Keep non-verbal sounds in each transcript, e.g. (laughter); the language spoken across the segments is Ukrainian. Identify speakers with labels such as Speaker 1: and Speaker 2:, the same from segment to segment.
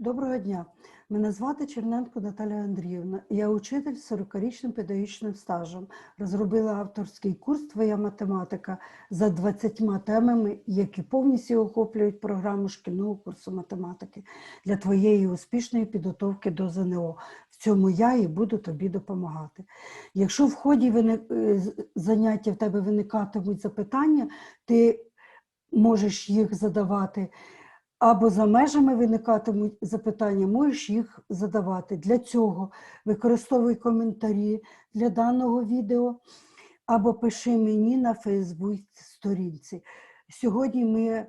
Speaker 1: Доброго дня. Мене звати Черненко Наталя Андріївна. Я учитель з 40-річним педагогічним стажем. Розробила авторський курс Твоя математика за 20 темами, які повністю охоплюють програму шкільного курсу математики для твоєї успішної підготовки до ЗНО. В цьому я і буду тобі допомагати. Якщо в ході вини- е, заняття в тебе виникатимуть запитання, ти можеш їх задавати або за межами виникатимуть запитання, можеш їх задавати. Для цього використовуй коментарі для даного відео або пиши мені на Фейсбук сторінці. Сьогодні ми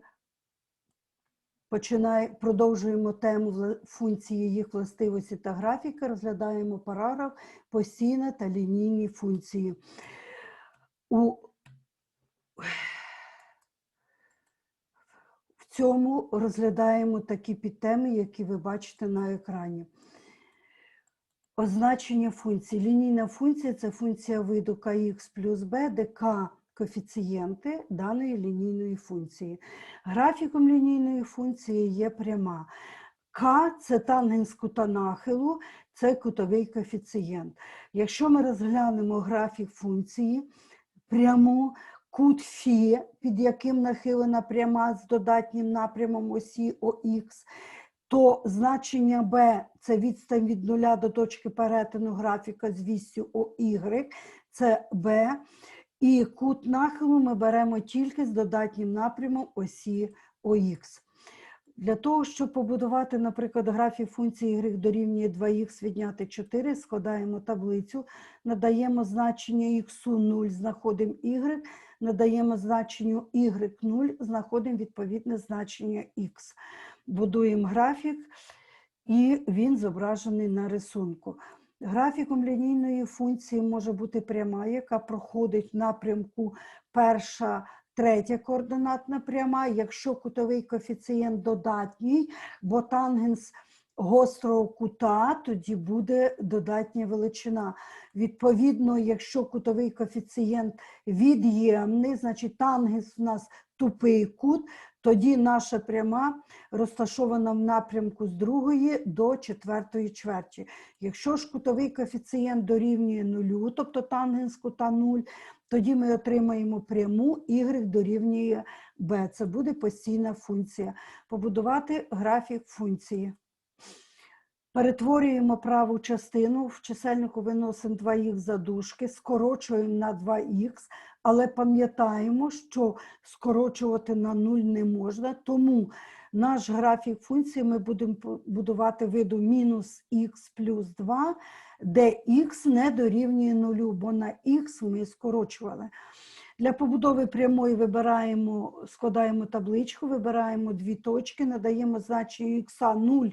Speaker 1: починає, продовжуємо тему функції їх властивості та графіки, розглядаємо параграф постійна та лінійні функції. У цьому розглядаємо такі підтеми, які ви бачите на екрані. Означення функцій. Лінійна функція це функція виду kx плюс b, де k коефіцієнти даної лінійної функції. Графіком лінійної функції є пряма. К це тангенс кута нахилу, це кутовий коефіцієнт. Якщо ми розглянемо графік функції, пряму, кут Фі, під яким нахилена пряма з додатнім напрямом осі ОХ, то значення b – це відстань від нуля до точки перетину графіка з вісю ОY, це b, і кут нахилу ми беремо тільки з додатнім напрямом осі ОХ. Для того, щоб побудувати, наприклад, графік функції y дорівнює 2х відняти 4, складаємо таблицю, надаємо значення х 0, знаходимо y, надаємо значенню y 0, знаходимо відповідне значення х. Будуємо графік, і він зображений на рисунку. Графіком лінійної функції може бути пряма, яка проходить в напрямку перша, третя координатна пряма, якщо кутовий коефіцієнт додатній, бо тангенс гострого кута, тоді буде додатня величина. Відповідно, якщо кутовий коефіцієнт від'ємний, значить тангенс у нас тупий кут, тоді наша пряма розташована в напрямку з другої до четвертої чверті. Якщо ж кутовий коефіцієнт дорівнює нулю, тобто тангенс кута 0, тоді ми отримаємо пряму y дорівнює b. Це буде постійна функція. Побудувати графік функції. Перетворюємо праву частину, в чисельнику виносимо 2х задушки, скорочуємо на 2х, але пам'ятаємо, що скорочувати на 0 не можна, тому наш графік функції ми будемо будувати виду мінус х плюс 2, де х не дорівнює 0, бо на х ми скорочували. Для побудови прямої вибираємо, складаємо табличку, вибираємо дві точки, надаємо значення х 0,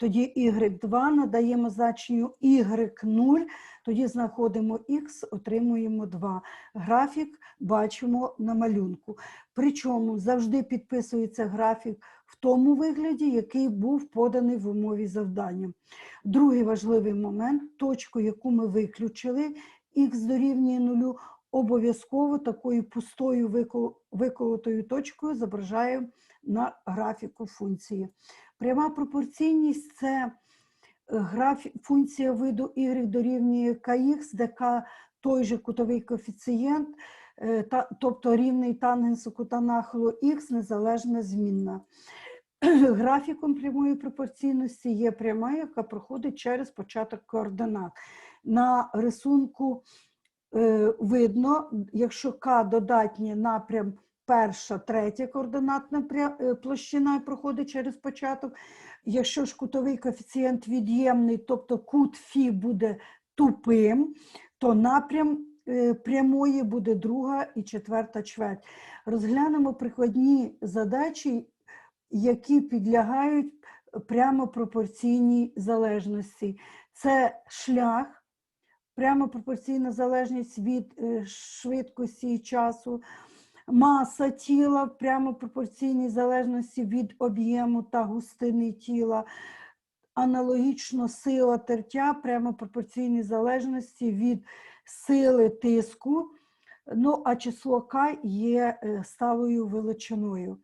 Speaker 1: тоді y2, надаємо значенню y0, тоді знаходимо х, отримуємо 2. Графік бачимо на малюнку. Причому завжди підписується графік в тому вигляді, який був поданий в умові завдання. Другий важливий момент точку, яку ми виключили, х дорівнює нулю, обов'язково такою пустою виколотою точкою зображаємо на графіку функції. Пряма пропорційність це е, функція виду y дорівнює kx, де k той же кутовий коефіцієнт, е, тобто рівний тангенсу кута нахилу х незалежна змінна. (clears throat) Графіком прямої пропорційності є пряма, яка проходить через початок координат. На рисунку е, видно, якщо К додатній напрям перша, третя координатна е, площина проходить через початок. Якщо ж кутовий коефіцієнт від'ємний, тобто кут Фі буде тупим, то напрям е, прямої буде друга і четверта чверть. Розглянемо прикладні задачі, які підлягають прямо пропорційній залежності. Це шлях, прямо пропорційна залежність від е, швидкості і часу, маса тіла в прямо пропорційній залежності від об'єму та густини тіла, аналогічно сила тертя прямо пропорційній залежності від сили тиску. Ну, а число К є е, сталою величиною.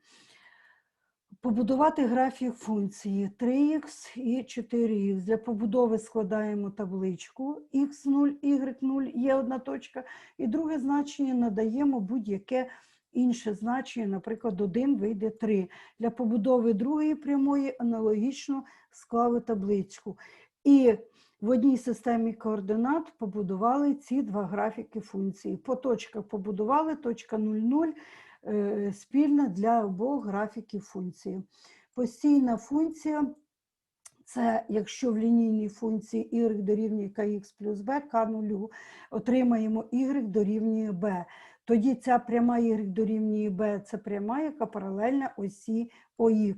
Speaker 1: Побудувати графік функції 3х і 4х. Для побудови складаємо табличку x0, y0, є одна точка, і друге значення надаємо будь-яке інше значення, наприклад, 1 вийде 3. Для побудови другої прямої аналогічно склали табличку. І в одній системі координат побудували ці два графіки функції. По точках побудували, точка 0,0 е, спільна для обох графіків функції. Постійна функція це якщо в лінійній функції y дорівнює kx плюс b, k нулю, отримаємо y дорівнює b. Тоді ця пряма y дорівнює b – це пряма, яка паралельна осі ОХ.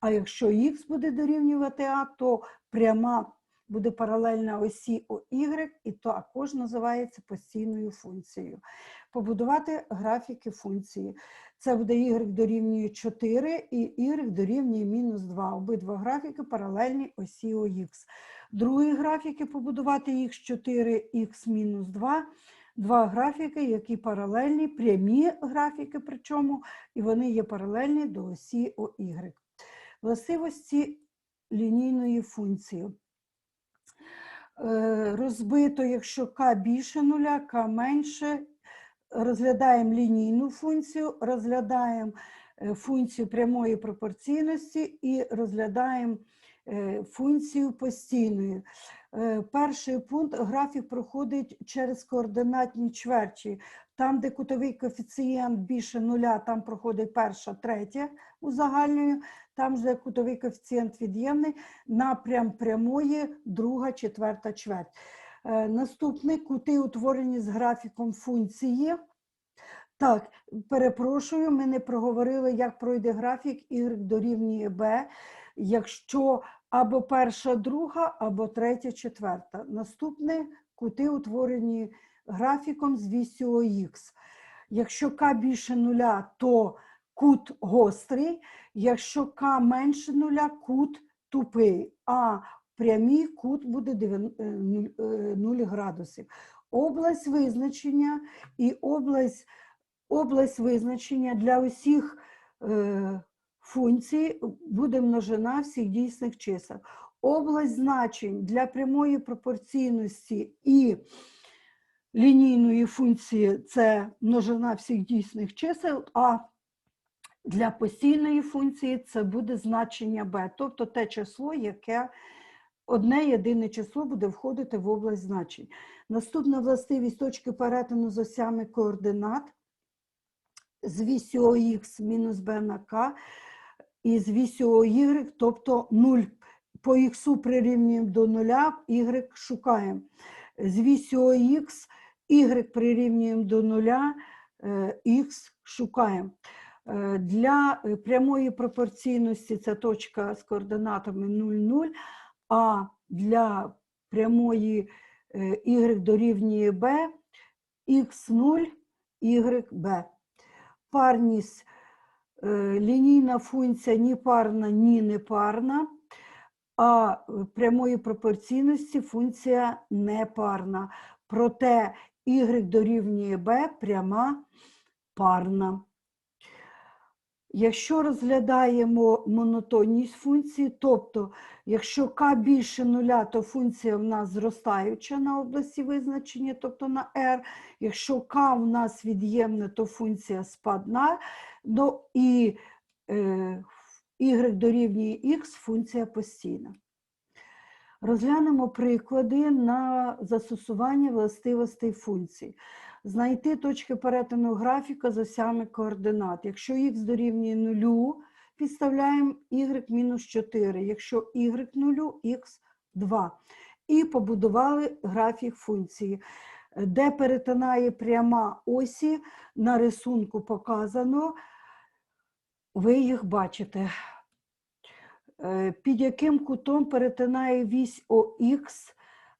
Speaker 1: А якщо х буде дорівнювати а, то пряма буде паралельна осі OY і також називається постійною функцією. Побудувати графіки функції. Це буде y дорівнює 4 і y дорівнює мінус 2. Обидва графіки паралельні осі ОХ. Другі графіки побудувати х4, х мінус 2. Два графіки, які паралельні, прямі графіки, причому, і вони є паралельні до осі OY. Властивості лінійної функції. Е, Розбито, якщо k більше нуля, k менше, розглядаємо лінійну функцію, розглядаємо е, функцію прямої пропорційності і розглядаємо е, функцію постійної. Е, Перший пункт графік проходить через координатні чверті. Там, де кутовий коефіцієнт більше нуля, там проходить перша, третя узагальнюю. Там, де кутовий коефіцієнт від'ємний, напрям прямої, друга, четверта чверть. Е, Наступний кути утворені з графіком функції. Так, перепрошую, ми не проговорили, як пройде графік y дорівнює b, якщо або перша, друга, або третя, четверта. Наступне кути утворені графіком з вісю ОХ. Якщо k більше нуля, то кут гострий, якщо k менше нуля, кут тупий, а прямій кут буде 0 градусів. Область визначення і область, область визначення для усіх е, функцій буде множина всіх дійсних чисел. Область значень для прямої пропорційності і лінійної функції це множина всіх дійсних чисел, а для постійної функції це буде значення b, тобто те число, яке одне єдине число буде входити в область значень. Наступна властивість точки перетину з осями координат з вісю ОХ мінус b на k і з вісю OY, тобто 0. По х прирівнюємо до нуля, y шукаємо. З вісю ОХ y прирівнюємо до нуля, х шукаємо. Е, Для е, прямої пропорційності це точка з координатами 0,0, а для прямої е, y дорівнює b, x0, yb. Парність е, лінійна функція ні парна, ні непарна, а прямої пропорційності функція непарна. Проте y дорівнює b пряма парна. Якщо розглядаємо монотонність функції, тобто, якщо k більше нуля, то функція в нас зростаюча на області визначення, тобто на r. Якщо k в нас від'ємне, то функція спадна, ну, і е, y дорівнює x, функція постійна. Розглянемо приклади на застосування властивостей функцій. Знайти точки перетину графіка з осями координат. Якщо х дорівнює нулю, підставляємо y мінус 4, якщо y нулю, х 2. І побудували графік функції. Де перетинає пряма осі, на рисунку показано, ви їх бачите. Е, Під яким кутом перетинає вісь ОХ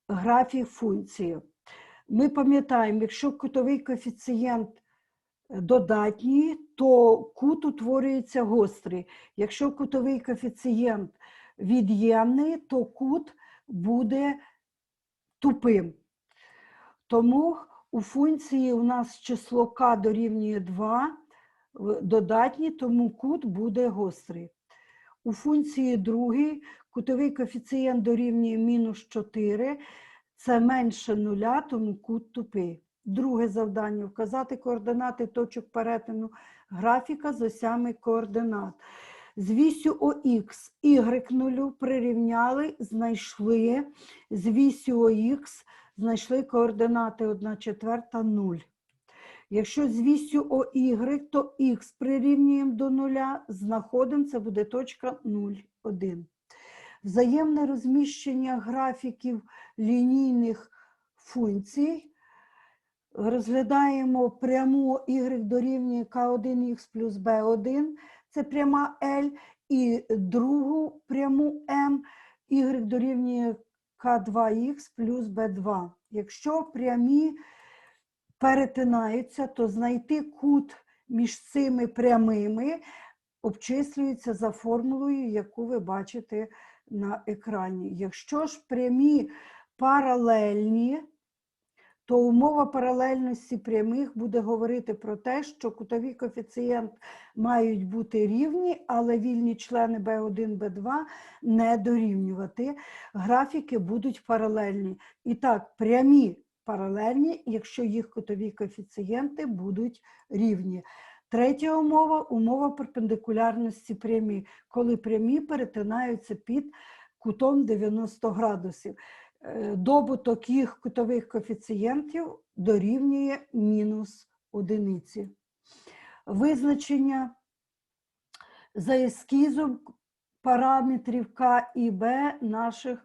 Speaker 1: графік функції. Ми пам'ятаємо, якщо кутовий коефіцієнт е, додатній, то кут утворюється гострий. Якщо кутовий коефіцієнт від'ємний, то кут буде тупим. Тому у функції у нас число k дорівнює 2 в- додатній, тому кут буде гострий. У функції другій кутовий коефіцієнт дорівнює мінус 4, це менше нуля, тому кут тупий. Друге завдання вказати координати точок перетину графіка з осями координат. З вісю ОХ y нулю прирівняли, знайшли з вісю ОХ знайшли координати 1 четверта 0. Якщо з вісю ОY, то х прирівнюємо до нуля, знаходимо, це буде точка 0, 1. Взаємне розміщення графіків лінійних функцій. Розглядаємо пряму y дорівнює k1x плюс b1, це пряма L, і другу пряму m, y дорівнює k2x плюс b2. Якщо прямі перетинаються, то знайти кут між цими прямими обчислюється за формулою, яку ви бачите на екрані. Якщо ж прямі паралельні, то умова паралельності прямих буде говорити про те, що кутові коефіцієнт мають бути рівні, але вільні члени B1, B2 не дорівнювати. Графіки будуть паралельні. І так, прямі паралельні, якщо їх кутові коефіцієнти будуть рівні. Третя умова умова перпендикулярності прямі, коли прямі перетинаються під кутом 90 градусів. Е, Добуток їх кутових коефіцієнтів дорівнює мінус одиниці. Визначення за ескізом параметрів К і Б наших,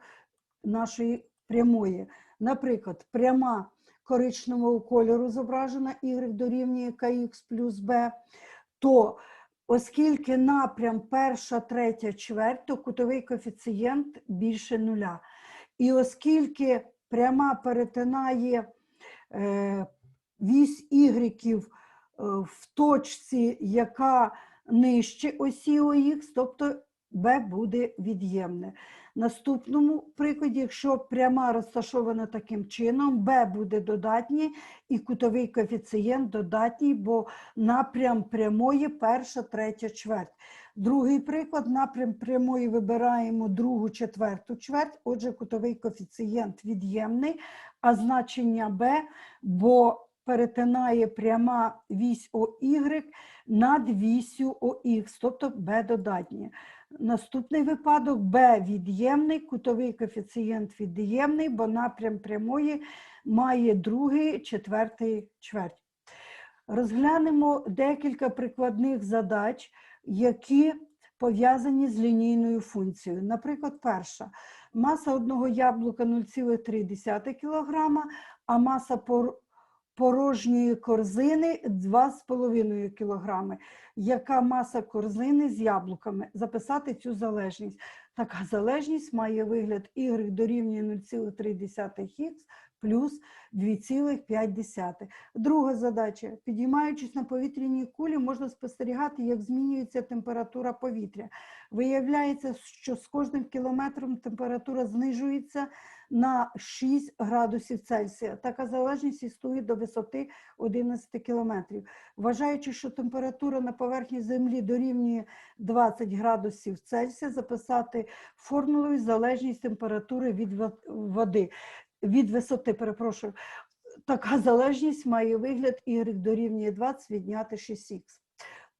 Speaker 1: нашої прямої. Наприклад, пряма коричневого кольору зображена y дорівнює kx плюс b, то оскільки напрям перша, третя чверть, то кутовий коефіцієнт більше нуля. І оскільки пряма перетинає е, вісь ігреків е, в точці, яка нижче осі ОХ, тобто b буде від'ємне. Наступному прикладі, якщо пряма розташована таким чином, b буде додатній і кутовий коефіцієнт додатній, бо напрям прямої перша, третя чверть. Другий приклад, напрям прямої вибираємо другу, четверту чверть, отже, кутовий коефіцієнт від'ємний, а значення b, бо перетинає пряма вісь ОY над вісю ОХ, тобто b додатнє. Наступний випадок b від'ємний, кутовий коефіцієнт від'ємний, бо напрям прямої має другий, четвертий чверть. Розглянемо декілька прикладних задач, які пов'язані з лінійною функцією. Наприклад, перша. Маса одного яблука 0,3 кг, а маса порожньої корзини 2,5 кг. Яка маса корзини з яблуками? Записати цю залежність. Така залежність має вигляд y дорівнює 0,3х плюс 2,5. Друга задача. Підіймаючись на повітряній кулі, можна спостерігати, як змінюється температура повітря. Виявляється, що з кожним кілометром температура знижується на 6 градусів Цельсія. Така залежність існує до висоти 11 кілометрів. Вважаючи, що температура на поверхні Землі дорівнює 20 градусів Цельсія, записати формулою залежність температури від води, від висоти, перепрошую. Така залежність має вигляд y дорівнює 20 відняти 6х.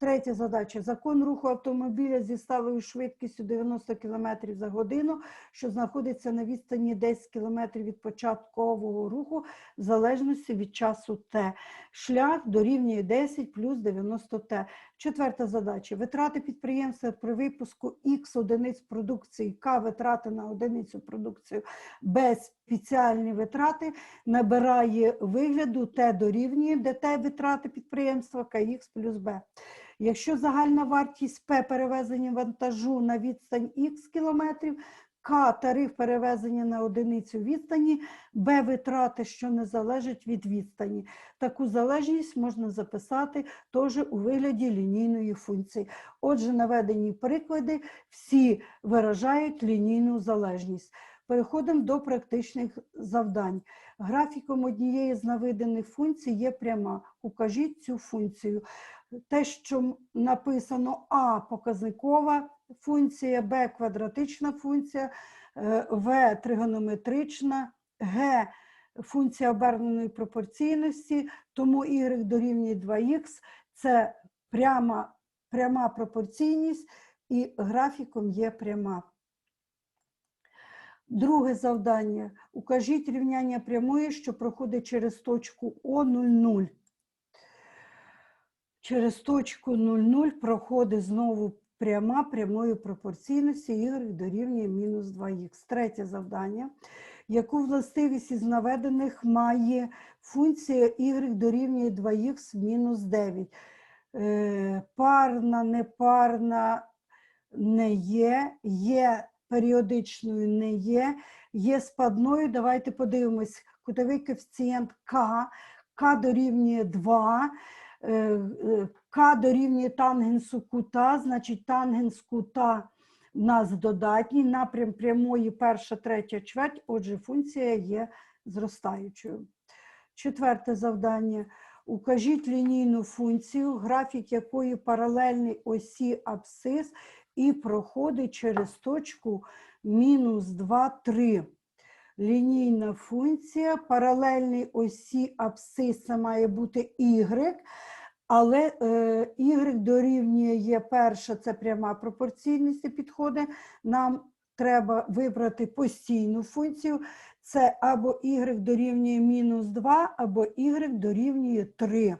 Speaker 1: Третя задача. Закон руху автомобіля зі сталою швидкістю 90 км за годину, що знаходиться на відстані 10 км від початкового руху в залежності від часу Т. Шлях дорівнює 10 плюс 90 Т. Четверта задача. Витрати підприємства при випуску Х одиниць продукції, К витрати на одиницю продукцію без спеціальні витрати набирає вигляду Т дорівнює, де Т витрати підприємства КХ плюс Б. Якщо загальна вартість П перевезення вантажу на відстань Х кілометрів, К тариф перевезення на одиницю відстані, Б витрати, що не залежать від відстані. Таку залежність можна записати теж у вигляді лінійної функції. Отже, наведені приклади всі виражають лінійну залежність. Переходимо до практичних завдань. Графіком однієї з наведених функцій є пряма. Укажіть цю функцію. Те, що написано А показникова, функція, Б квадратична функція, е, В тригонометрична, Г функція оберненої пропорційності, тому y дорівнює 2х це пряма, пряма пропорційність і графіком є пряма. Друге завдання. Укажіть рівняння прямої, що проходить через точку О00. Через точку 00 проходить знову пряма прямої пропорційності y дорівнює мінус 2х. Третє завдання. Яку властивість із наведених має функція y дорівнює 2х мінус 9? Е, Парна, непарна не є, є періодичною не є, є спадною. Давайте подивимось. Кутовий коефіцієнт К, К дорівнює 2, е, е, К дорівнює тангенсу кута, значить тангенс кута в нас додатній, напрям прямої перша, третя чверть, отже, функція є зростаючою. Четверте завдання. Укажіть лінійну функцію, графік якої паралельний осі абсцис і проходить через точку мінус 2, 3. Лінійна функція, паралельний осі абсциса має бути y, але е, y дорівнює є перша, це пряма пропорційність і підходить. Нам треба вибрати постійну функцію. Це або y дорівнює мінус 2, або y дорівнює 3.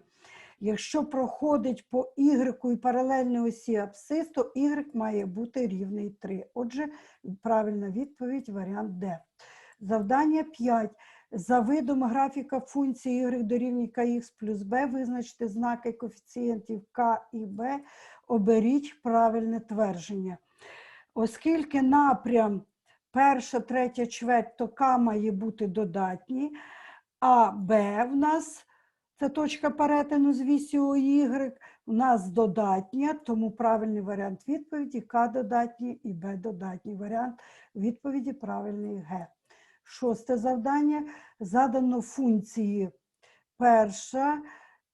Speaker 1: Якщо проходить по y і паралельній осі абсцис, то y має бути рівний 3. Отже, правильна відповідь варіант Д. Завдання 5. За видом графіка функції y дорівнює kx плюс b визначте знаки коефіцієнтів k і b, оберіть правильне твердження. Оскільки напрям перша, третя чверть, то k має бути додатній, а b в нас це точка перетину з вісю y, у нас додатня, тому правильний варіант відповіді К додатній і Б додатній. Варіант відповіді правильний Г. Шосте завдання. Задано функції. Перша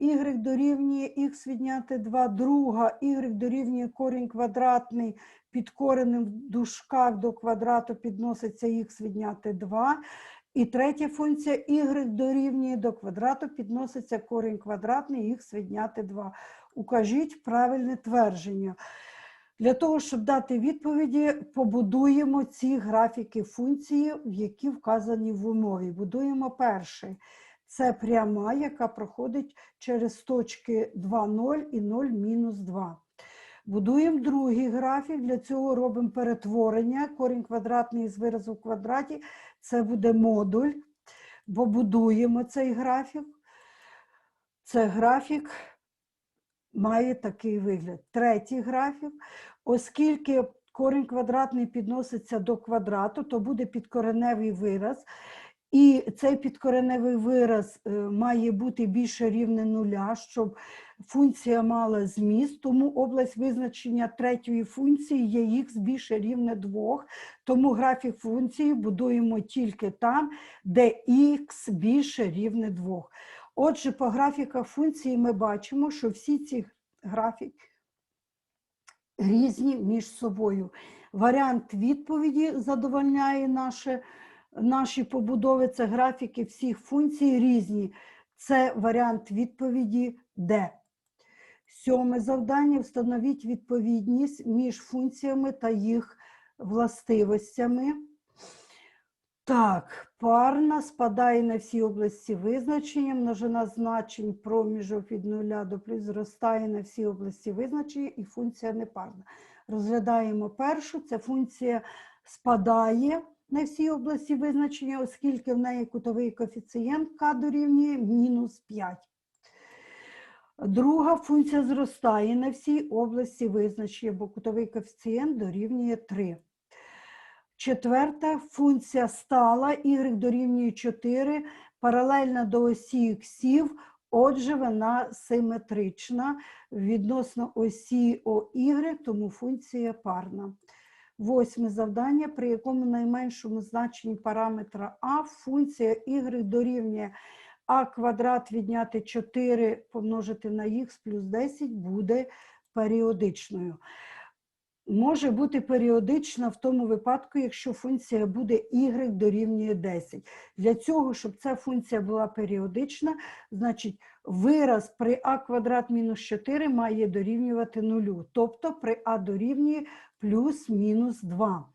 Speaker 1: y дорівнює х відняти 2, друга y дорівнює корінь квадратний під коренем в дужках до квадрату підноситься х відняти 2. І третя функція y дорівнює до квадрату підноситься корінь квадратний х відняти 2. Укажіть правильне твердження. Для того, щоб дати відповіді, побудуємо ці графіки функції, які вказані в умові. Будуємо перший. Це пряма, яка проходить через точки 2, 0 і 0 мінус 2. Будуємо другий графік, для цього робимо перетворення. Корінь квадратний з виразу в квадраті це буде модуль, бо будуємо цей графік. Це графік має такий вигляд. Третій графік, оскільки корінь квадратний підноситься до квадрату, то буде підкореневий вираз. І цей підкореневий вираз е, має бути більше рівне нуля, щоб функція мала зміст, тому область визначення третьої функції є х більше рівне 2, тому графік функції будуємо тільки там, де х більше рівне 2. Отже, по графіках функції ми бачимо, що всі ці графіки різні між собою. Варіант відповіді задовольняє наше, наші побудови, це графіки всіх функцій різні. Це варіант відповіді Д. Сьоме завдання встановіть відповідність між функціями та їх властивостями. Так, парна спадає на всі області визначення, множина значень проміжок від 0 до плюс зростає на всі області визначення і функція непарна. Розглядаємо першу, ця функція спадає на всі області визначення, оскільки в неї кутовий коефіцієнт k дорівнює мінус 5. Друга функція зростає на всій області визначення, бо кутовий коефіцієнт дорівнює 3. Четверта функція стала, y дорівнює 4, паралельна до осі іксів, отже, вона симетрична відносно осі ОY, тому функція парна. Восьме завдання, при якому найменшому значенні параметра А функція y дорівнює а квадрат відняти 4 помножити на х плюс 10 буде періодичною. Може бути періодична в тому випадку, якщо функція буде y дорівнює 10. Для цього, щоб ця функція була періодична, значить вираз при а квадрат мінус 4 має дорівнювати нулю. Тобто при а дорівнює плюс-мінус 2.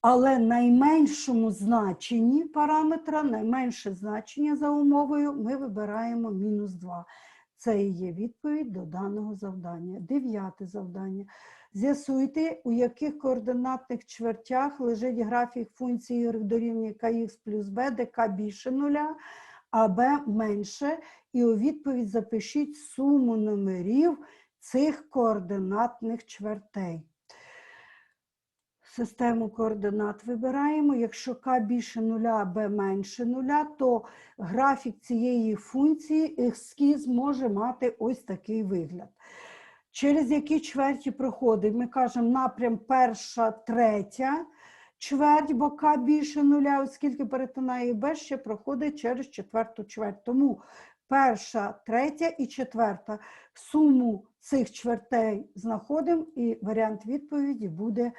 Speaker 1: Але найменшому значенні параметра, найменше значення за умовою, ми вибираємо мінус 2. Це і є відповідь до даного завдання. Дев'яте завдання. З'ясуйте, у яких координатних чвертях лежить графік функції y дорівнює kx плюс b, де k більше нуля, а b менше. І у відповідь запишіть суму номерів цих координатних чвертей. Систему координат вибираємо. Якщо k більше нуля, b менше нуля, то графік цієї функції ескіз може мати ось такий вигляд. Через які чверті проходить? Ми кажемо напрям перша, третя чверть, бо k більше нуля, оскільки перетинає b, ще проходить через четверту чверть. Тому перша, третя і четверта. Суму цих чвертей знаходимо, і варіант відповіді буде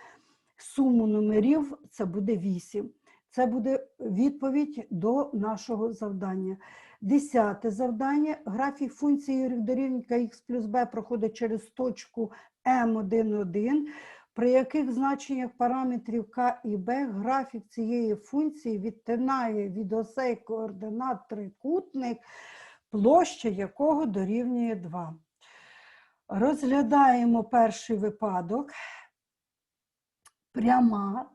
Speaker 1: суму номерів, це буде 8. Це буде відповідь до нашого завдання. Десяте завдання. Графік функції y дорівнює х плюс b проходить через точку m1,1, при яких значеннях параметрів k і b графік цієї функції відтинає від осей координат трикутник, площа якого дорівнює 2. Розглядаємо перший випадок. Пряма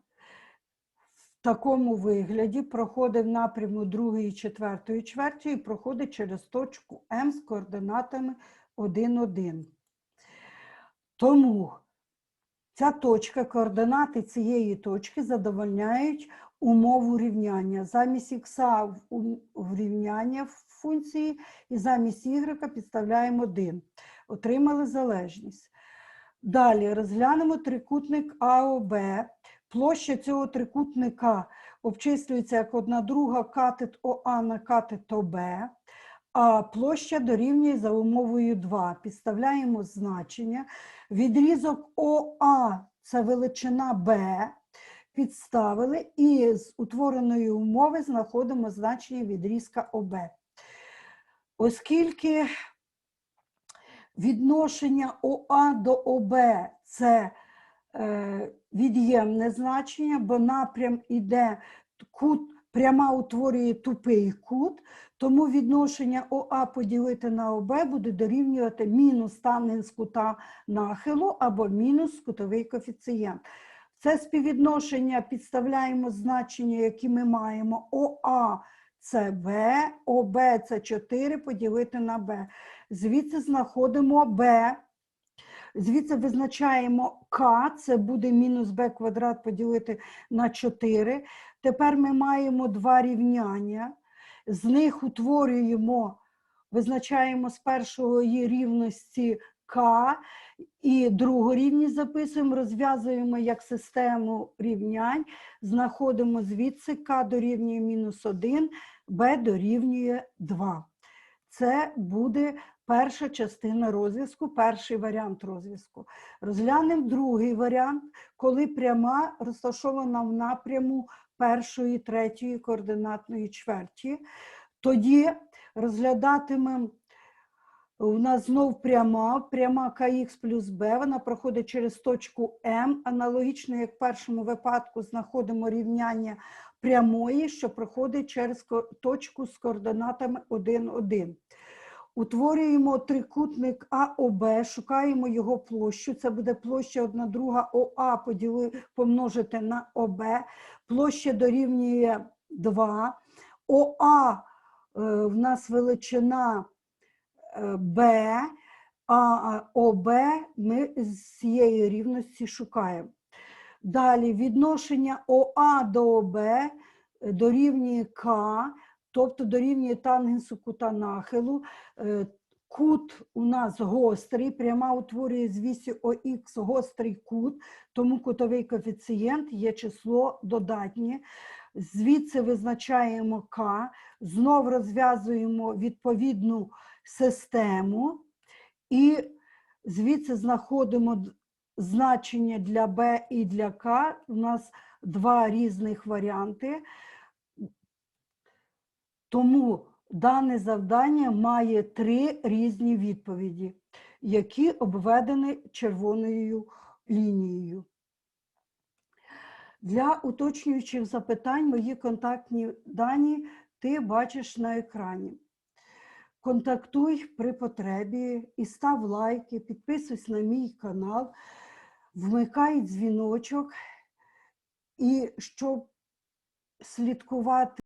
Speaker 1: такому вигляді проходить в напряму другої четвертої чверті і проходить через точку М з координатами 1, 1. Тому ця точка, координати цієї точки задовольняють умову рівняння. Замість х в рівняння функції і замість y підставляємо 1. Отримали залежність. Далі розглянемо трикутник АОБ. Площа цього трикутника обчислюється як одна друга катет ОА на катет ОБ, а площа дорівнює за умовою 2. Підставляємо значення. Відрізок ОА це величина Б. Підставили і з утвореної умови знаходимо значення відрізка ОБ. Оскільки відношення ОА до ОБ це е, від'ємне значення, бо напрям іде кут, пряма утворює тупий кут, тому відношення ОА поділити на ОБ буде дорівнювати мінус тангенс кута нахилу або мінус кутовий коефіцієнт. Це співвідношення підставляємо значення, які ми маємо ОА це В, ОБ це 4 поділити на Б. Звідси знаходимо Б. Звідси визначаємо К, це буде мінус Б квадрат поділити на 4. Тепер ми маємо два рівняння. З них утворюємо, визначаємо з першої рівності К і другу рівність записуємо, розв'язуємо як систему рівнянь, знаходимо звідси К дорівнює мінус 1, Б дорівнює 2. Це буде перша частина розв'язку, перший варіант розв'язку. Розглянемо другий варіант, коли пряма розташована в напряму першої, третьої координатної чверті. Тоді розглядатимемо у нас знов пряма, пряма КХ плюс Б, вона проходить через точку М. Аналогічно, як в першому випадку, знаходимо рівняння прямої, що проходить через точку з координатами 1, 1. Утворюємо трикутник АОБ, шукаємо його площу. Це буде площа 1 друга ОА поділи, помножити на ОБ. Площа дорівнює 2. ОА е, в нас величина е, Б, а ОБ ми з цієї рівності шукаємо. Далі відношення ОА до ОБ дорівнює К, тобто дорівнює тангенсу кута нахилу. Е, Кут у нас гострий, пряма утворює з вісі ОХ гострий кут, тому кутовий коефіцієнт є число додатнє. Звідси визначаємо К, знов розв'язуємо відповідну систему і звідси знаходимо значення для Б і для К. У нас два різних варіанти. Тому дане завдання має три різні відповіді, які обведені червоною лінією. Для уточнюючих запитань мої контактні дані ти бачиш на екрані. Контактуй при потребі і став лайки, підписуйся на мій канал, вмикай дзвіночок, і щоб слідкувати